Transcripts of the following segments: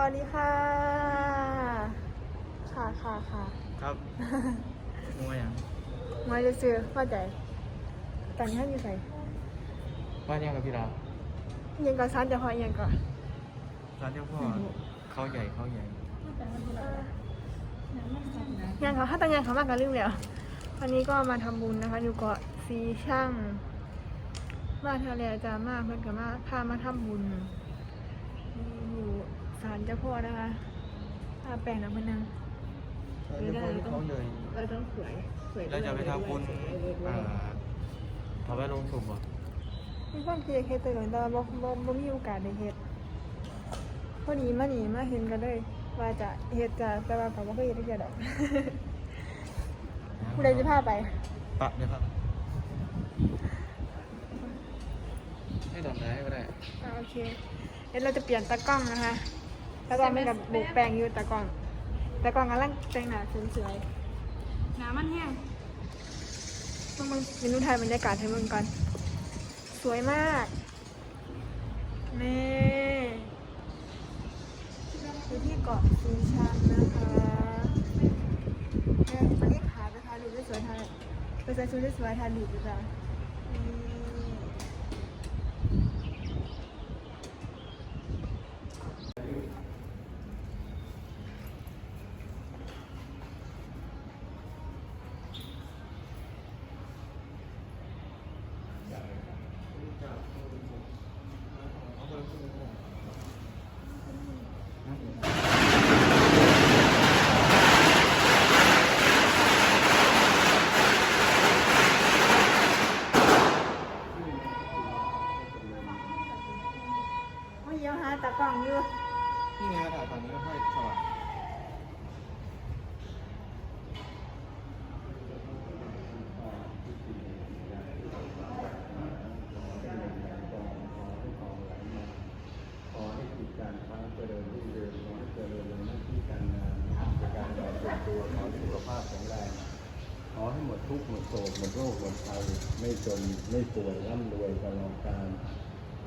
วัสดีค่ะ ค่ะค่ะค่ะครับมวยอะมาจะซื้อเข้าใจตอนนี้ท่านอยู่ไหนว่าเนี่ยกับพี่ดาวยังก่อนซันจะพอยังก่อนร้านเจ้าพ่อเขาใหญ่เขาใหญ่งานเขาถ้าแต่งานเขามากกันลืมแล้ววันนี้ก็มาทำบุญนะคะ อยู่เกาะซีช่างมาทะเลจะมากเพื่อนกับมาพามาทำบุญอยู่ ศาลเจ้าพ่อนะคะพาแปลงนะเพื่อนนังร้านเจ้าพ่อที่เขาใหญ่เราต้องสวยสวยแล้วจะไปทำบุญอ่าทำไว้ลงสุ่มเหรอมีคนเคยเฮ็ดแต่ก่อนแต่ว่าบ่บ่บ่มีโอกาสได้เฮ็ดพอดีมานี่มาเห็นกันเลย ว่าจะเฮ็ดจ้ะแต่ว่าก็บ่เคยเฮ็ดจักเทื่อดอกผู้ใดจะพาไปปะเนี่ยครับให้ดอกไหนก็ได้อ่าโอเคเดี๋ยวเราจะเปลี่ยนตากล้องนะคะ ตากล้องไม่กับบุกแปลงอยู่ตากล้องตากล้องกำลังแต่งหน้าสวยๆหน้ามันแห้งต้องมึงเมนูไทยบรรยากาศให้มึงก่อนสวยมากนี่อยู่ที่เกาะซีชันนะคะเนี่ยอันนี้ขาไปถ่ายรูปได้สวยถ่ายไปใส่ชุดได้สวยถ่ายรูปดีกว่านี่ ว่าเยี่ยวหาตากล้องอยู่ นี่ไงถ่ายตอนนี้ก็ค่อยสว่าง ขอให้กิจการค้าเจริญรุ่งเรืองขอให้เจริญในหน้าที่การงานในการงานส่วนตัวขอให้สุขภาพแข็งแรงขอให้หมด ทุกข์หมดโศกหมดโรคหมดภัยไม่จนไม่ป่วยร่ำรวยตลอดกาล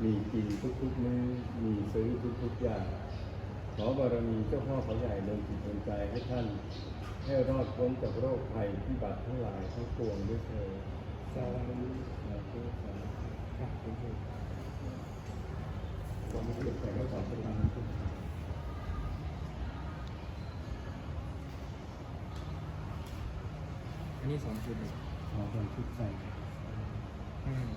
มีกินทุกๆมื้อมีซื้อทุกๆอย่างขอบารมีเจ้าพ่อเขาใหญ่ดลจิตดลใจให้ท่าน ให้รอดพ้นจากโรคภัยพิบัติทั้งหลายทั้งปวงด้วยเถิดสาธุสาธุสาธุครับทุกท่านผมเก็บใส่กระเป๋าสตางค์ทุกครั้งอัน นี้สองชุดเลยขอคนชุดใส่อืม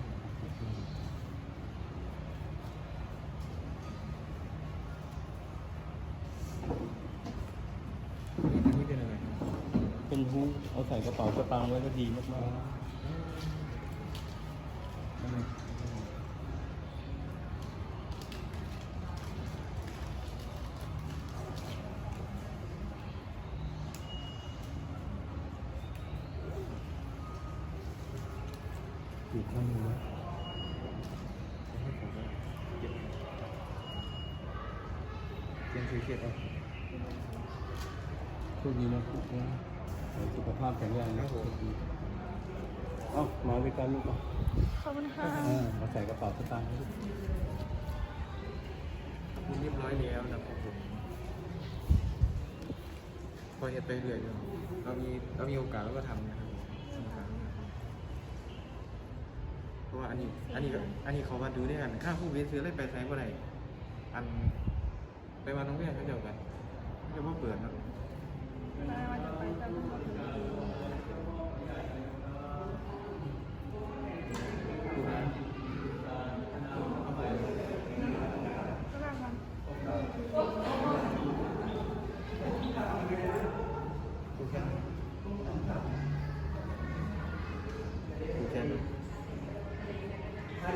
อันนี้เป็นอะไรครับเป็นฮู้เอาใส่กระเป๋าสตางค์ไว้ก็ดีมากทำไม ๆอ ยู่งนี้นะเขียนชื่อเขียนเอาโชคดีนะทุกนี้สุขภาพแข็งแรงนะโชคดีเอ้ามาด้วยกันลูกอะขอบคุณค่ะมาใส่กระเป๋าสตางค์ให้ลูกคุณเรียบร้อยแล้วนะครับผมพอเห็นไปเรื่อยอยู่เรามีเรามีโอกาสเราก็ทำนะครับผมสำคัญเพ ราะว่าอันนี้ อันนี้ก็อันนี้เขามาดูด้วยกันค่าผู้วิซื้อเลยไปใช้บ่ได้อันไปมาน้องเรียนเขาเดียวกันเขาจะว่าเปิดเนจะดูแค่นี้ดูแค่นี้ ถ้า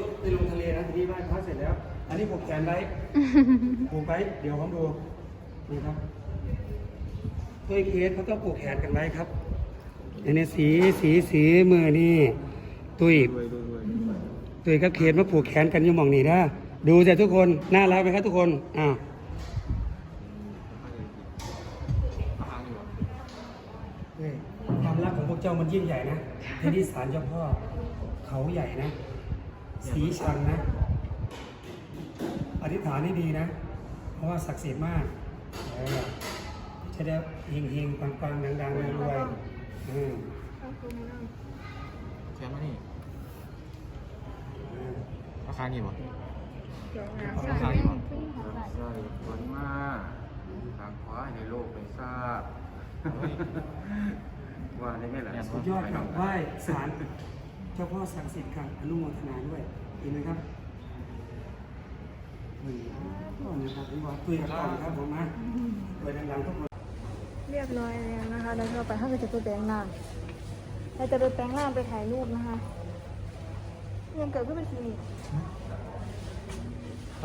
เด็กไปเปลี่ยนชุดไปลงทะเลนะทีนี้ไหว้พระเสร็จแล้ว อันนี้ผูกแขนไว้ผูกไว้เดี๋ยวผมดูนี่ครับถ้วยเคสเขาก็ผูกแขนกันไว้ครับอันนี้สีสีสีมือนี่ตุ้ยด้วยด้วยด้วยตุ้ยกับเคสมาผูกแขนกันอยู่หมองนี่นะดูแต่ทุกคนน่ารักไหมครับทุกคนอ่าเอาหางอยู่นี่ความรักของพวกเจ้ามันยิ่งใหญ่นะที่นี่ศาลเจ้าพ่อเขาใหญ่นะ สีชังนะ อธิษฐานให้ดีนะอราะว่าศักดิ์สิทธิ์มากเออจะได้เฮงเฮงๆปังๆดังๆรวยๆอืมเอาคืนมานั่งแค่มานี่อืมราคานี่บ่เดี๋ยวนะราคานี่บ่ใช่คนมากทางขวาในโลกไม่ทราบว่าได้ไหมล่ะสุดยอดครับไหว้ศาลเจ้าพ่อศักดิ์สิทธิ์ครับอนุโมทนาด้วยเห็นไหมครับนี่ก็นะครับผมบอกคุยกับก่อนครับผมนะคุยดังๆทุกคนเรียบร้อยแล้วนะคะแล้วเราไปถ้าเราจะไปแปลงร่างเราจะไปแปลงร่างไปถ่ายรูปนะคะยังเกิดขึ้นเป็นทีนี่ไป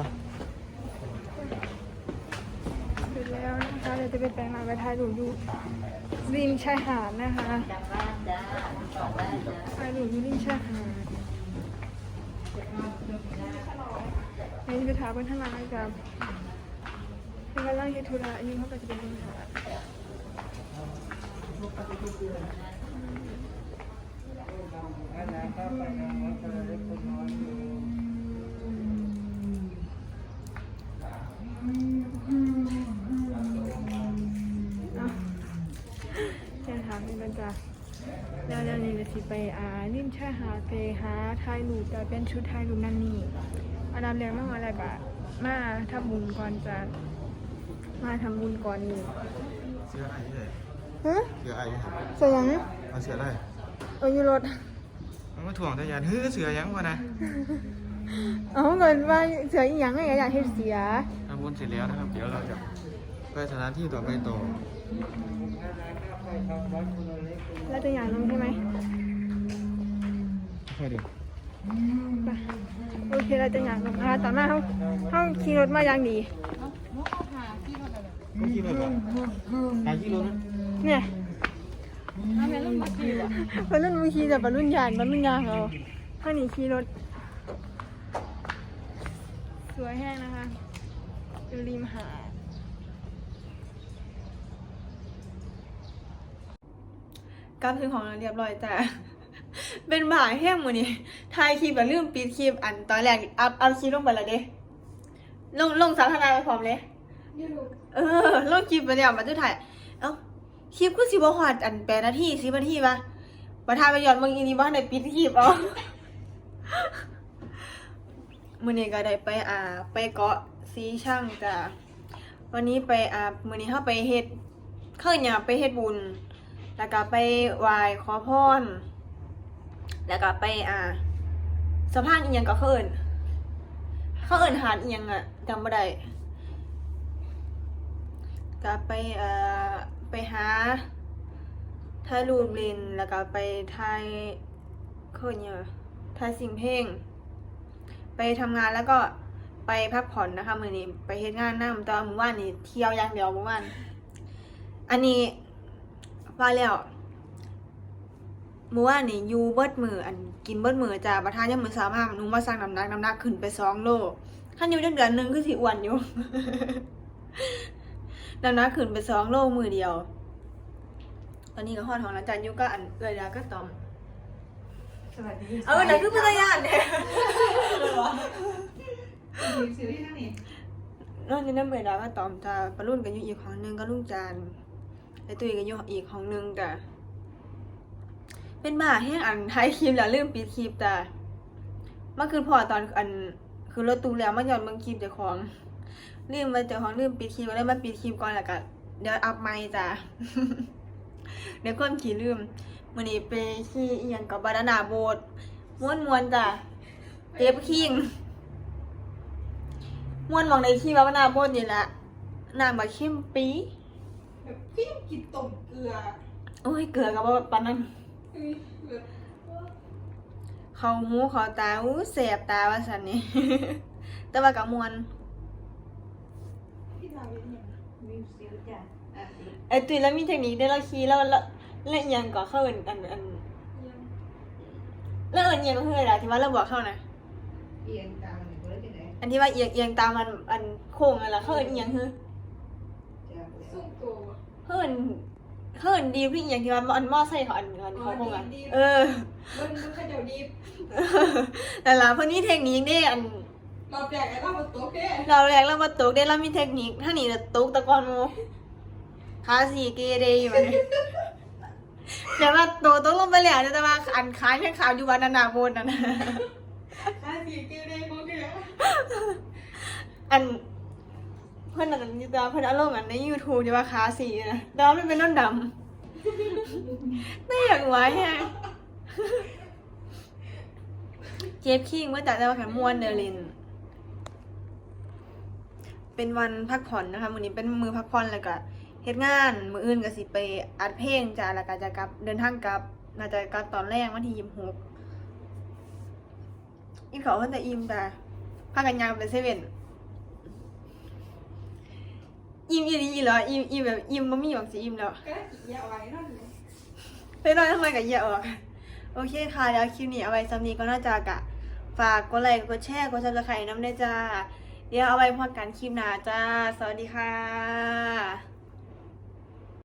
เสร็จแล้วนะคะเราจะไปแปลงร่างไปถ่ายรูปอยู่ริมชายหาดนะคะ ถ่ายรูอยู่ริมชายหาดในที่ไปถาเป็นทางร้านกับเป็นกำลังเฮทุระอยู่เขาก็จะเป็นปัญหาเอา ไปอ่าริมชายหาดไปหาถ่ายรูปจะเป็นชุดถ่ายรูปนั่นนี่อันดับแรกมาอะไรกะมาทำบุญก่อนจะมาทำบุญก่อนนี่เสื้ออะไรที่ไหนฮะเสื้ออะไรที่ไหนเสือยังเอาเสื้ออะไรเอออยู่รถมันมาถ่วงแต่ยันเฮ้ยเสือยังวะนะเอาเงินว่าเสืออีหยังไงอยากเห็นเสียทำบุญเสร็จแล้วนะครับ เดี๋ยวเราจะไปสถานที่ต่อไปต่อแล้วจะอยากลงใช่ไหม ค่อยดูไปโอเคเราจะอยากลงนะคะต่อมาเขาเขาขี่รถมาอย่างดีเมื่อกี้แบบหากิโลนะเนี่ยเป็นรุ่นมือขี่แต่เป็นรุ่นใหญ่เป็นรุ่นยางเอาข้างนี้ขี่รถ สวยแห้งนะคะอยู่ริมหาดกลับถึงของเราเรียบร้อยแต่ เป็นบ่ายแห้งหมดนี่ถ่ายคลิปแบบลืมปิดคลิปอันตอนแรกอัพอัพคลิปลงไปแล้วเด้ลงลงสาธารณะไปพร้อมเลย เออลงคลิปไปแล้วมันจะถ่าย เอ้าคลิปกูสิบ่ฮอดอันแปดนาทีสิบนาทีปะบ่ทายไปย้อนมึงอีนี่บ่ได้ปิดคลิปเอามื้อนี้ก็ได้ไปอ่า ไปเกาะสีช่างจ้ะวันนี้ไปอ่ามื้อนี้เฮาไปเฮ็ดเข้าหยังไปเฮ็ดบุญ แล้วก็ไปไหว้ขอพร แล้วก็ไปอ่าสะพานอีหยังก็เขาเอินเขาเอินหาดอีหยังอะจำบ่ได้ก็ไปเอ่อไปหาถ่ายรูปเล่นแล้วก็ไปถ่ายเขาเนี่ยกถ่ายสิ่งเพลง ไปทำงานแล้วก็ไปพักผ่อนนะคะมือนี้ไปเฮ็ดงานน้ำตอนมื้อวานนี้เที่ยวอย่างเดียวมื้อวานอันนี้ว่าแล้ว มื้อวานนี้อยู่เบิดมืออันกินเบิดมือจ้าประทานยามมื้อเช้ามาหนูมาสั่งน้ำหนักน้ำหนักขึ้นไปสองโลคันอยู่จังเดือนหนึงคือสิอ้วนอยู่น้ำหนักขึ้นไปสองโลมือเดียว ตอนนี้ก็ฮอดของอาจารย์ยุก็อันเอื้อยดาก็ตอมสวัสดีเอาอันนั้นคือพยานเนี่ยซีรีส์นั่นนี่นอกจากนั้นเอื้อยดาก็ตอมจ้าปะรุ่นกันอยู่อีกของหนึงก็ลุงจานไอตุ้ยก็อยู่อีกของหนึงจ้ะ เป็นบ้าแห้งอันท้ายคลิปแล้วลืมปิดคลิปจ้ะเมื่อคืนพอตอนอันคือรถตู้แล้วมันหย่อนเบิ่งคลิปเจ้าของลืมมาเจ้าของลืมปิดคลิปก็เลยมาปิดคลิปก่อนแล้วก็เดี๋ยวอัพใหม่จ้ะเดี๋ยวก้นขี่ลืมมื้อนี้ไปขี่อีหยังกับบานานาโบดม่วนมวนๆจ้ะเจ็บคิงม่วนหมองในขี่บานานาโบดนี่แหละนางบักเข้มปีแบบพี่กินต้มเกลือ โอ้ย เกลือกับว่าปานนั้น เฮ้ยแบบเขาหูเขาตาอู้แสบตาว่าซั่นนี่แต่ว่าก็ม่วนพี่ทำยังไงมิวสิลจ้ะอะสิไอ้ตุ้ยแล้วมีเทคนิคได้เราขี่แล้วแล้วแล้วอีหยังก็เข้าเอิ้นอันอันยังแล้วเอิ้นอีหยังก็คืออะไรที่ว่าเราบอกเข้านะเอียงตามนี่ก็ได้ที่ไหนอันที่ว่าเอียงเอียงตามมันอันโค้งนั่นล่ะเขาเอิ้นอีหยังคือจ้ะส่งตัว เฮิรนเฮิรนดีพี่อย่างที่ว่าอันมอไซค์เขาอันอันเขาคงอะดีเออมันมันขยับดีแต่ละเพื่อนนี่เทคนิคนี่อันรอบแรกไอ้รอบมันตกเด้เราแรกเรามาตกได้เรามีเทคนิคถ้าหนีจะตกตะกอนโมขาสีเกเรอยู่มันแต่ว่าโตตกลงไปแล้วจะมาอันขายแค่ขาวอยู่วันนานาโบนนั่นนะห้าสี่เกเรโมเดลอัน เพื่อนอันนี้ตาเพื่อนอาลงอันในยูทูบจะว่าขาสีนะแต่ว่ามันเป็นน้ำดำไม่อยากไว้ฮะเจฟคิงเมื่อแต่แต่ว่าแค่มวนเดลิน เป็นวันพักผ่อนนะคะมือนี้เป็นมือพักผ่อนแล้วก็เฮ็ดงาน มืออื่นก็สิไปอัดเพลงจ้าแล้วก็จะกลับเดินทางกลับน่าจะกลับตอนแรกวันที่26อีกเขาเพิ่นจะอิ่มจ้ะพากันยางไปเซเว่น อิ่มอีหลีเหรออิ่มอิ่มแบบอิ่มบ่มีหวังสิอิ่มแล้วก็อย่าไว้นั่นเลยไปนอนทำไมกับเหยอะออกโอเคค่ะ แล้วคลิปนี้เอาไว้สำนี้ก็น่าจะกะ ฝากกดไลค์กดแชร์กดซับสไครต์น้ำได้วยจ้า เดี๋ยวเอาไว้พอกันคลิปหน้าจ้า สวัสดีค่ะ